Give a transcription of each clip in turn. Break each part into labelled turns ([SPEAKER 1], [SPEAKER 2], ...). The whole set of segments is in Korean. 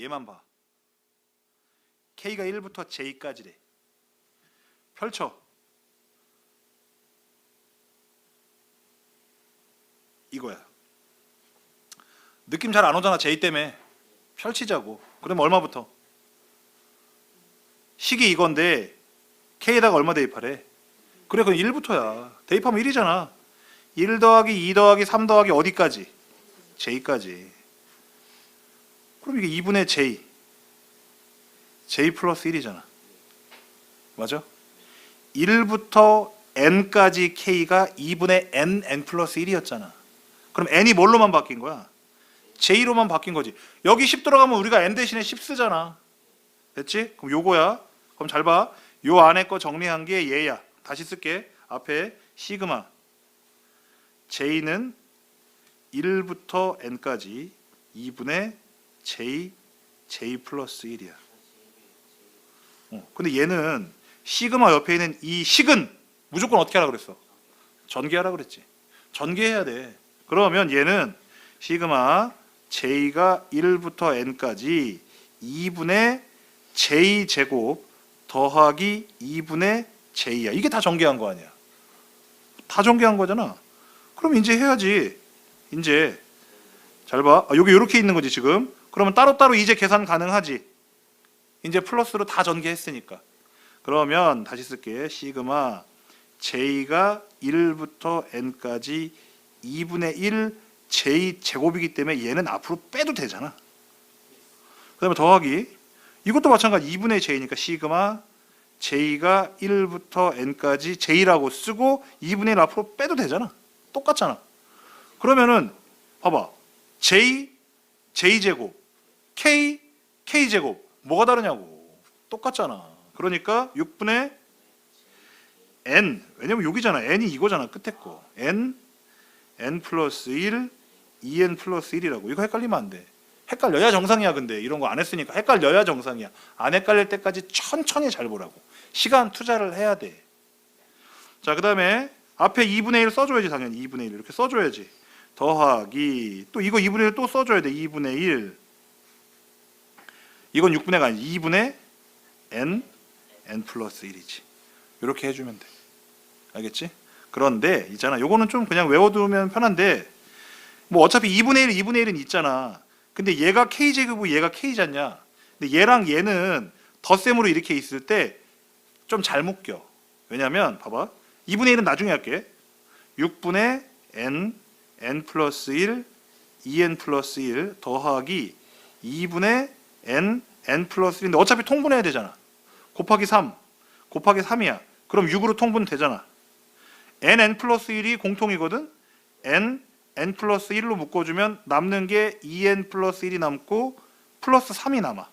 [SPEAKER 1] 얘만 봐. K가 1부터 J까지래. 펼쳐. 이거야. 느낌 잘 안 오잖아. J 때문에. 펼치자고. 그럼 얼마부터? 식이 이건데 K에다가 얼마 대입하래? 그래 그럼 1부터야. 대입하면 1이잖아. 1 더하기 2 더하기 3 더하기 어디까지? J까지. 그럼 이게 2분의 J. J 플러스 1이잖아. 맞아? 1부터 n까지 K가 2분의 n, n 플러스 1이었잖아. 그럼 n이 뭘로만 바뀐 거야? J로만 바뀐 거지. 여기 10 들어가면 우리가 n 대신에 10 쓰잖아. 됐지? 그럼 요거야. 그럼 잘 봐. 요 안에 거 정리한 게 얘야. 다시 쓸게. 앞에 시그마. J는 1부터 n까지 2분의 J J 플러스 1이야. 어, 근데 얘는 시그마 옆에 있는 이 식은 무조건 어떻게 하라 그랬어? 전개하라 그랬지. 전개해야 돼. 그러면 얘는 시그마 J가 1부터 n까지 2분의 J 제곱 더하기 2분의 J야. 이게 다 전개한 거 아니야. 다 전개한 거잖아. 그럼 이제 해야지. 이제 잘 봐. 아, 여기 이렇게 있는 거지 지금. 그러면 따로따로 이제 계산 가능하지. 이제 플러스로 다 전개했으니까. 그러면 다시 쓸게. 시그마 j가 1부터 n까지 2분의 1 j 제곱이기 때문에 얘는 앞으로 빼도 되잖아. 그다음에 더하기 이것도 마찬가지 2분의 j니까 시그마 j가 1부터 n까지 j라고 쓰고 2분의 1 앞으로 빼도 되잖아. 똑같잖아. 그러면은 봐봐. j j 제곱 k k 제곱 뭐가 다르냐고. 똑같잖아. 그러니까 6분의 n 왜냐면 여기잖아. n이 이거잖아. 끝에 거. n n 플러스 1 2n 플러스 1이라고. 이거 헷갈리면 안 돼. 헷갈려야 정상이야. 근데 이런 거 안 했으니까 헷갈려야 정상이야. 안 헷갈릴 때까지 천천히 잘 보라고. 시간 투자를 해야 돼. 자, 그 다음에 앞에 2분의 1 써줘야지 당연히 2분의 1 이렇게 써줘야지. 더하기 또 이거 2분의 1 또 써줘야 돼. 2분의 1 이건 6분의 가 아니지 2분의 n n 플러스 1이지. 이렇게 해주면 돼. 알겠지? 그런데 있잖아. 요거는 좀 그냥 외워두면 편한데 뭐 어차피 2분의 1, 2분의 1은 있잖아. 근데 얘가 k 제곱이고 얘가 k잖냐? 근데 얘랑 얘는 덧셈으로 이렇게 있을 때 좀 잘 묶여. 왜냐면 봐봐. 2분의 1은 나중에 할게. 6분의 n n 플러스 1 2n 플러스 1 더하기 2분의 n n 플러스 1인데 어차피 통분해야 되잖아. 곱하기 3 곱하기 3이야. 그럼 6으로 통분 되잖아. n n 플러스 1이 공통이거든. n n 플러스 1로 묶어주면 남는 게 2n 플러스 1이 남고 플러스 3이 남아.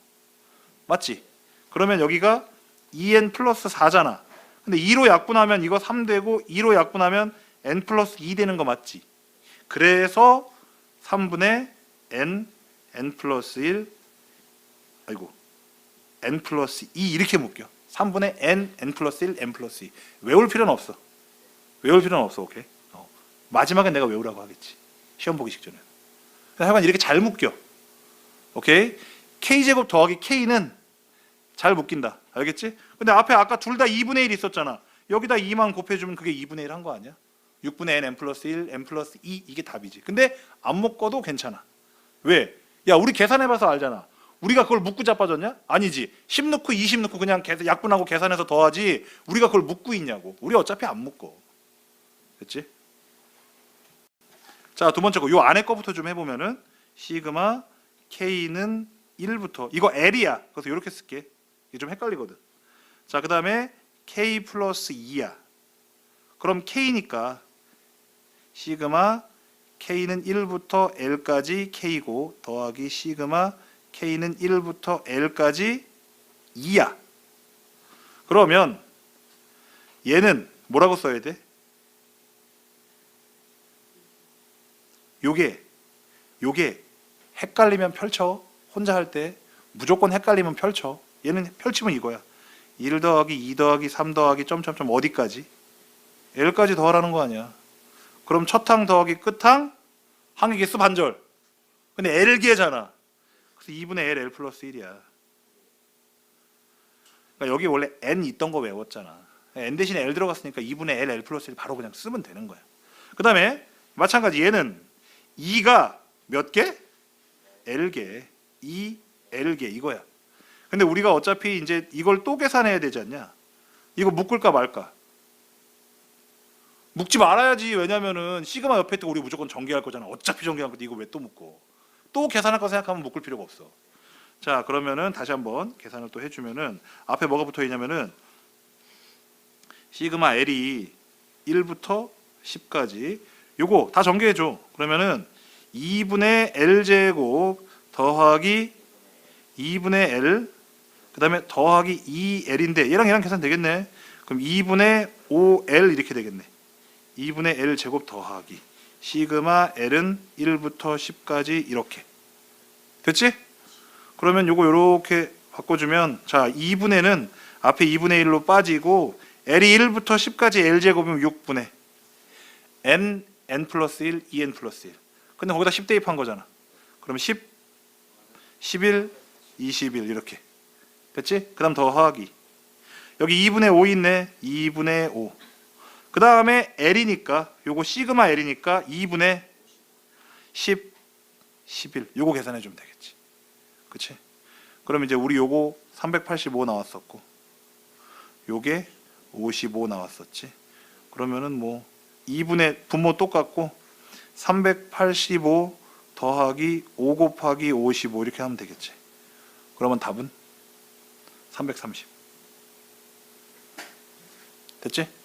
[SPEAKER 1] 맞지? 그러면 여기가 2n 플러스 4잖아. 근데 2로 약분하면 이거 3 되고 2로 약분하면 n 플러스 2 되는 거 맞지? 그래서 3분의 n n 플러스 1 아이고 n 플러스 2 이렇게 묶여. 3분의 n n 플러스 1 n 플러스 2 외울 필요는 없어. 외울 필요는 없어. 오케이. 어. 마지막엔 내가 외우라고 하겠지. 시험 보기 직전에. 하여간 이렇게 잘 묶여. 오케이. k 제곱 더하기 k는 잘 묶인다. 알겠지? 근데 앞에 아까 둘 다 2분의 1 있었잖아. 여기다 2만 곱해주면 그게 2분의 1 한 거 아니야? 6분의 n, n 플러스 1, n 플러스 2 이게 답이지. 근데 안 묶어도 괜찮아. 왜? 야 우리 계산해봐서 알잖아. 우리가 그걸 묶고 자빠졌냐? 아니지. 10 넣고 20 넣고 그냥 약분하고 계산해서 더하지. 우리가 그걸 묶고 있냐고. 우리 어차피 안 묶어. 됐지? 자 두 번째 거. 요 안에 거부터 좀 해보면은 시그마 k는 1부터 이거 l이야. 그래서 이렇게 쓸게. 이게 좀 헷갈리거든. 자, 그 다음에 k 플러스 2야. 그럼 k니까 시그마 k는 1부터 l까지 k고 더하기 시그마 k는 1부터 l까지 2야. 그러면 얘는 뭐라고 써야 돼? 요게 요게 헷갈리면 펼쳐. 혼자 할 때 무조건 헷갈리면 펼쳐. 얘는 펼치면 이거야. 1 더하기 2 더하기 3 더하기 점점점 어디까지? L까지 더하라는 거 아니야. 그럼 첫 항 더하기 끝항 항의 개수 반절. 근데 L기회잖아. 그래서 2분의 L L 플러스 1이야. 그러니까 여기 원래 n 있던 거 외웠잖아. n 대신에 l 들어갔으니까 2분의 l l 플러스 1 바로 그냥 쓰면 되는 거야. 그 다음에 마찬가지 얘는 2가 몇 개? l개. 2 l개 이거야. 근데 우리가 어차피 이제 이걸 또 계산해야 되지 않냐? 이거 묶을까 말까? 묶지 말아야지. 왜냐면은 시그마 옆에 있고 우리 무조건 전개할 거잖아. 어차피 전개할 건데 이거 왜 또 묶고? 또 계산할 거 생각하면 묶을 필요가 없어. 자 그러면은 다시 한번 계산을 또 해주면은 앞에 뭐가 붙어 있냐면은 시그마 L이 1부터 10까지 요거 다 전개해 줘. 그러면은 2분의 L 제곱 더하기 2분의 L 그다음에 더하기 2L인데 얘랑 얘랑 계산 되겠네. 그럼 2분의 5L 이렇게 되겠네. 2분의 L 제곱 더하기. 시그마 L은 1부터 10까지 이렇게. 됐지? 그러면 요거 요렇게 바꿔주면 자 2분의는 앞에 2분의 1로 빠지고 L이 1부터 10까지 L 제곱이면 6분의 N N 플러스 1 2N 플러스 1 근데 거기다 10 대입한 거잖아. 그러면 10 11 21 이렇게. 됐지? 그 다음 더하기. 여기 2분의 5 있네. 2분의 5 그 다음에 L이니까 요거 시그마 L이니까 2분의 10 11 요거 계산해 주면 되겠지. 그치? 그럼 이제 우리 요거 385 나왔었고 요게 55 나왔었지. 그러면은 뭐 2분의 분모 똑같고 385 더하기 5 곱하기 55 이렇게 하면 되겠지. 그러면 답은 330 됐지?